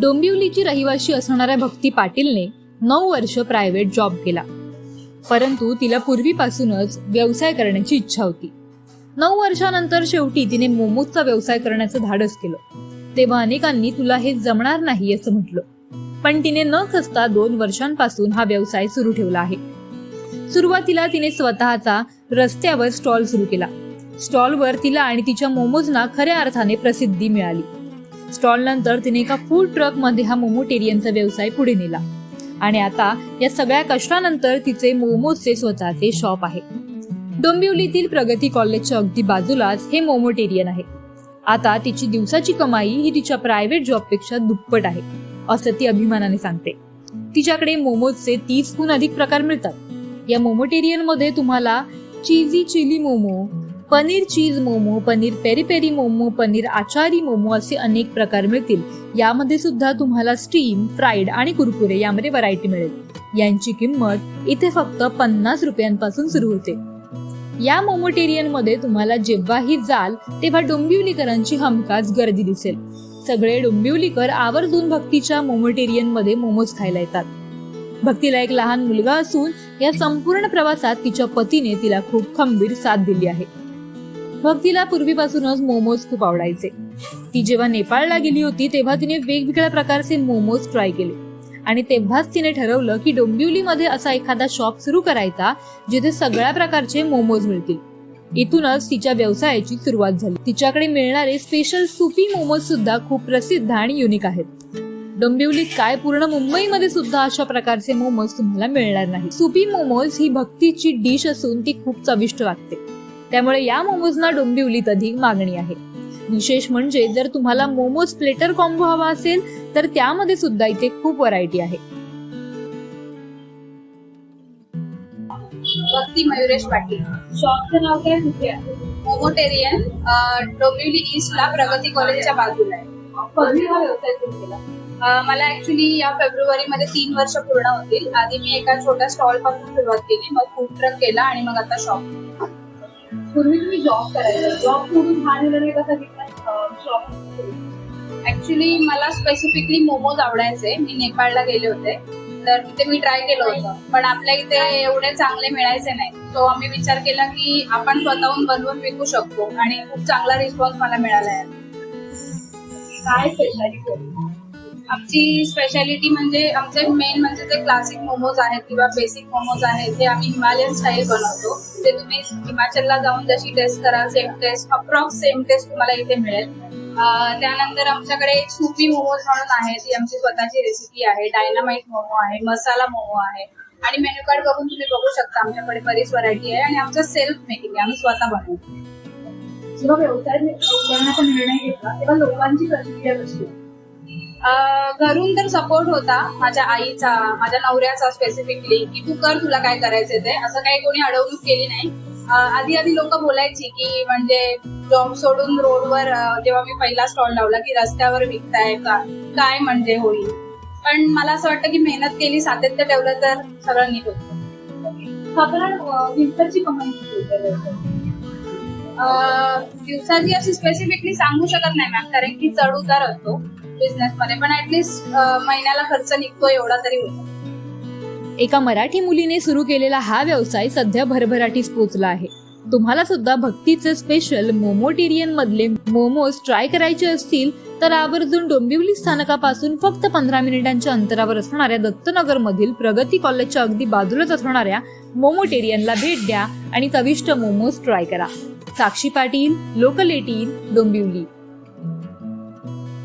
डोंबिवलीची रहिवाशी असणाऱ्या भक्ती पाटीलने नऊ वर्ष प्रायव्हेट जॉब केला. परंतु तिला पूर्वीपासूनच व्यवसाय करण्याची इच्छा होती. नऊ वर्षानंतर शेवटी तिने मोमोजचा व्यवसाय करण्याचं धाडस केलं. तेव्हा अनेकांनी तुला हे जमणार नाही असं म्हटलं. पण तिने न खचता दोन वर्षांपासून हा व्यवसाय सुरू ठेवला आहे. सुरुवातीला तिने स्वतःचा रस्त्यावर स्टॉल सुरू केला. स्टॉलवर तिला आणि तिच्या मोमोजना खऱ्या अर्थाने प्रसिद्धी मिळाली. स्टॉल नंतर तिने एका फूड ट्रकमध्ये हा मोमोटेरियनचा व्यवसाय पुढे नेला. आणि आता या सगळ्या कष्टानंतर तिचे मोमोजचे स्वतःचे शॉप आहे. डोंबिवलीतील प्रगती कॉलेजच्या अगदी बाजूलाच हे मोमोटेरियन आहे. आता तिची दिवसाची कमाई ही तिच्या प्रायव्हेट जॉबपेक्षा दुप्पट आहे असं ती अभिमानाने सांगते. तिच्याकडे मोमोजचे तीसहून अधिक प्रकार मिळतात. या मोमोटेरियनमध्ये तुम्हाला cheesy chilli momo paneer cheese momo paneer peri peri momo paneer achari momo असे अनेक प्रकार मिळतील. यामध्ये सुद्धा तुम्हाला स्टीम फ्राईड आणि कुरकुरे यामध्ये व्हरायटी मिळेल. यांची किंमत इथे फक्त पन्नास रुपयांपासून सुरू होते. या मोमोटेरियनमध्ये तुम्हाला जेव्हाही जाल तेव्हा डोंबिवलीकरांची हमखास गर्दी दिसेल. सगळे डोंबिवलीकर आवर्जून भक्तीच्या मोमोटेरियनमध्ये मोमोज खायला येतात. भक्तीला एक लहान मुलगा असून या संपूर्ण प्रवासात तिच्या पतीने तिला खूप खंबीर साथ दिली आहे. भक्तीला पूर्वीपासूनच मोमोज खूप आवडायचे. ती जेव्हा नेपाळला गेली होती तेव्हा तिने वेगवेगळ्या प्रकारचे मोमोज ट्राय केले. आणि तेव्हाच तिने ठरवलं की डोंबिवलीमध्ये असा एखादा शॉप सुरू करायचा जिथे सगळ्या प्रकारचे मोमोज मिळतील. इथूनच तिच्या व्यवसायाची सुरुवात झाली. तिच्याकडे मिळणारे स्पेशल सुपी मोमोज सुद्धा खूप प्रसिद्ध आणि युनिक आहेत. डोंबिवलीत काय पूर्ण मुंबईमध्ये सुद्धा अशा प्रकारचे मोमोज तुम्हाला मिळणार नाही सुपी मोमोज ही भक्तीची डिश असून ती खूप चविष्ट लागते त्यामुळे या मोमोजना डोंबिवलीत अधिक मागणी आहे. विशेष म्हणजे जर तुम्हाला मोमोज प्लेटर कॉम्बो हवा असेल तर त्यामध्ये सुद्धा इथे खूप व्हरायटी आहे. भक्ती मयुरेश पाटील. शॉपचं नाव काय? कुठे आहे? मोमोटेरियन डोंबिवली ईस्टला प्रगती कॉलेजच्या बाजूला आहे. कधी हा व्यवसाय सुरू केला? अं, मला ऍक्च्युली या फेब्रुवारी मध्ये तीन वर्ष पूर्ण होतील. आधी मी एका छोट्या स्टॉलपासून सुरुवात केली मग फूड ट्रक केला आणि मग आता शॉप पूर्वी तुम्ही जॉब करायचं. जॉब सोडून हा निर्णय कसा घेतला ऍक्च्युली मला स्पेसिफिकली मोमोज आवडायचे. मी नेपाळला गेले होते. तर तिथे मी ट्राय केलं होतं. पण आपल्या इथे एवढे चांगले मिळायचे नाही. तो आम्ही विचार केला की आपण स्वतःहून बनवून विकू शकतो. आणि खूप चांगला रिस्पॉन्स मला मिळाला आहे काय स्पेशालिटी आमची स्पेशालिटी म्हणजे आमचे मेन म्हणजे जे क्लासिक मोमोज आहेत किंवा बेसिक मोमोज आहेत ते आम्ही हिमालयन स्टाईल बनवतो. ते तुम्ही हिमाचलला जाऊन जशी टेस्ट कराल same taste approx same taste तुम्हाला इथे मिळेल. त्यानंतर आमच्याकडे सुपी मोमोज म्हणून आहे ती आमची स्वतःची रेसिपी आहे. डायनामाइट मोमो आहे मसाला मोमो आहे. आणि मेन्यू कार्ड बघून तुम्ही बघू शकता आमच्याकडे बरीच व्हरायटी आहे. आणि आमचं सेल्फ मेकिंग आहे आम्ही स्वतः बनवतो. जेव्हा व्यवसाय निर्णय घेतला तेव्हा लोकांची प्रतिक्रिया कशी घरून तर सपोर्ट होता माझ्या आईचा माझ्या नवऱ्याचा स्पेसिफिकली की तू कर तुला काय करायचं ते. असं काही कोणी अडवणूक केली नाही. आधी आधी लोक बोलायची की म्हणजे जॉब सोडून रोडवर जेव्हा मी पहिला स्टॉल लावला की रस्त्यावर विकताय का? काय म्हणजे होईल? पण मला असं वाटतं की मेहनत केली सातत्य ठेवलं तर सगळं नीट होतं. साधारण दिवसाची कमाई दिवसाची अशी स्पेसिफिकली सांगू शकत नाही मॅम कारण की चढ उतार असतो. बिझनेस मध्ये पण ऍटलीस्ट महिन्याला खर्च निघतो एवढा तरी होतो. एका मराठी मुलीने सुरू केलेला हा व्यवसाय सध्या भरभराटीस पोचला आहे. तुम्हाला सुद्धा भक्तीचे स्पेशल मोमोटेरियन मधले मोमोज ट्राय करायचे असतील तर आवर्जून डोंबिवली स्थानकापासून फक्त पंधरा मिनिटांच्या अंतरावर असणाऱ्या दत्तनगर मधील प्रगती कॉलेजच्या अगदी बाजूलाच असणाऱ्या मोमोटेरियनला भेट द्या आणि चविष्ट मोमोज ट्राय करा. Sakshi Patil local eighteen Dombivli.